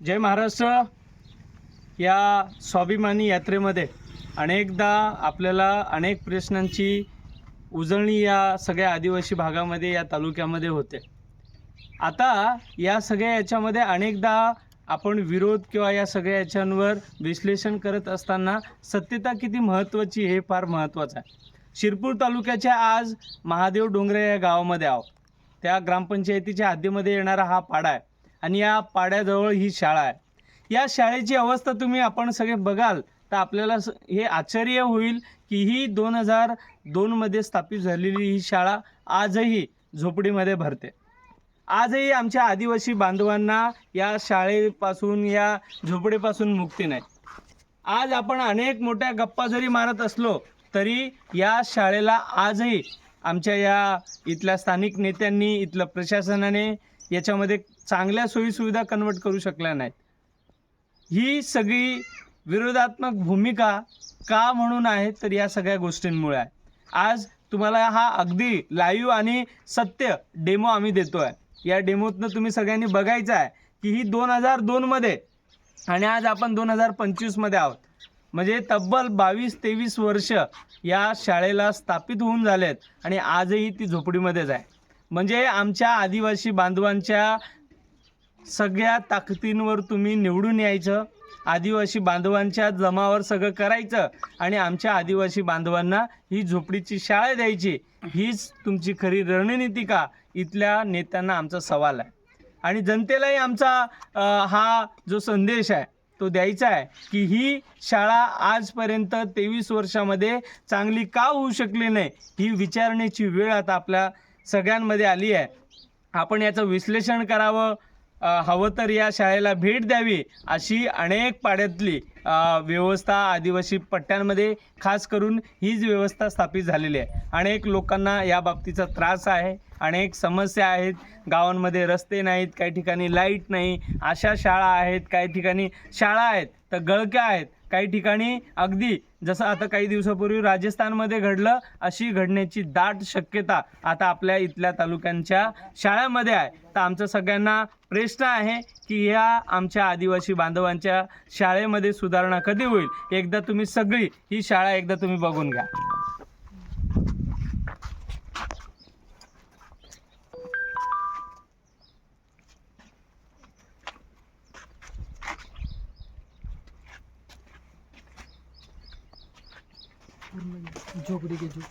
जय महाराष्ट्र. या स्वाभिमानी यात्रेमध्ये अनेकदा आपल्याला अनेक प्रश्नांची उजळणी या सगळ्या आदिवासी भागामध्ये या तालुक्यामध्ये होते. आता या सगळ्या याच्यामध्ये अनेकदा आपण विरोध किंवा या सगळ्या याच्यांवर विश्लेषण करत असताना सत्यता किती महत्त्वाची हे फार महत्त्वाचं आहे. शिरपूर तालुक्याच्या आज महादेव डोंगरे या गावामध्ये आहो त्या ग्रामपंचायतीच्या हद्दीमध्ये येणारा हा पाडा आहे. आणि या पाड्याजवळ ही शाळा आहे. या शाळेची अवस्था तुम्ही आपण सगळे बघाल तर आपल्याला स- हे आश्चर्य होईल की ही दोन हजार दोनमध्ये स्थापित झालेली ही शाळा आजही झोपडीमध्ये भरते. आजही आमच्या आदिवासी बांधवांना या शाळेपासून या झोपडीपासून मुक्ती नाही. आज आपण अनेक मोठ्या गप्पा जरी मारत असलो तरी या शाळेला आजही आमच्या या इथल्या स्थानिक नेत्यांनी इथल्या प्रशासनाने याच्यामध्ये चांगल्या सोयीसुविधा कन्वर्ट करू शकल्या नाहीत. ही सगळी विरोधात्मक भूमिका का म्हणून आहे तर या सगळ्या गोष्टींमुळे आहे. आज तुम्हाला हा अगदी लाईव्ह आणि सत्य डेमो आम्ही देतो आहे या डेमोतनं तुम्ही सगळ्यांनी बघायचं आहे की ही दोन हजार दोनमध्ये आणि आज आपण दोन हजार पंचवीसमध्ये आहोत. म्हणजे तब्बल बावीस तेवीस वर्ष या शाळेला स्थापित होऊन झालेत आणि आजही ती झोपडीमध्येच आहे. म्हणजे आमच्या आदिवासी बांधवांच्या सगळ्या ताकदींवर तुम्ही निवडून यायचं आदिवासी बांधवांच्या जमावर सगळं करायचं आणि आमच्या आदिवासी बांधवांना ही झोपडीची शाळा द्यायची हीच तुमची खरी रणनीती का? इथल्या नेत्यांना आमचा सवाल आहे. आणि जनतेलाही आमचा हा जो संदेश आहे तो द्यायचा आहे की ही शाळा आजपर्यंत तेवीस वर्षामध्ये चांगली का होऊ शकली नाही ही विचारण्याची वेळ आता आपल्या सगळ्यांमध्ये आली आहे. आपण याचं विश्लेषण करावं. हवं तर या शाळेला भेट द्यावी अशी अनेक पाड्यातली व्यवस्था आदिवासी पट्ट्यांमध्ये खास करून हीच व्यवस्था स्थापित झालेली आहे. अनेक लोकांना या बाबतीचा त्रास आहे. अनेक समस्या आहेत. गावांमध्ये रस्ते नाहीत काही ठिकाणी लाइट नाही. अशा शाळा आहेत काही ठिकाणी शाळा आहेत तर गळक्या आहेत. काही ठिकाणी अगदी जसं आता काही दिवसापूर्वी राजस्थानमध्ये घडलं अशी घडण्याची दाट शक्यता आता आपल्या इथल्या तालुक्यांच्या शाळांमध्ये आहे. तर आमचं सगळ्यांना प्रश्न आहे की या आमच्या आदिवासी बांधवांच्या शाळेमध्ये सुधारणा कधी होईल? एकदा तुम्ही सगळी ही शाळा एकदा तुम्ही बघून घ्या. झोपडी के झोप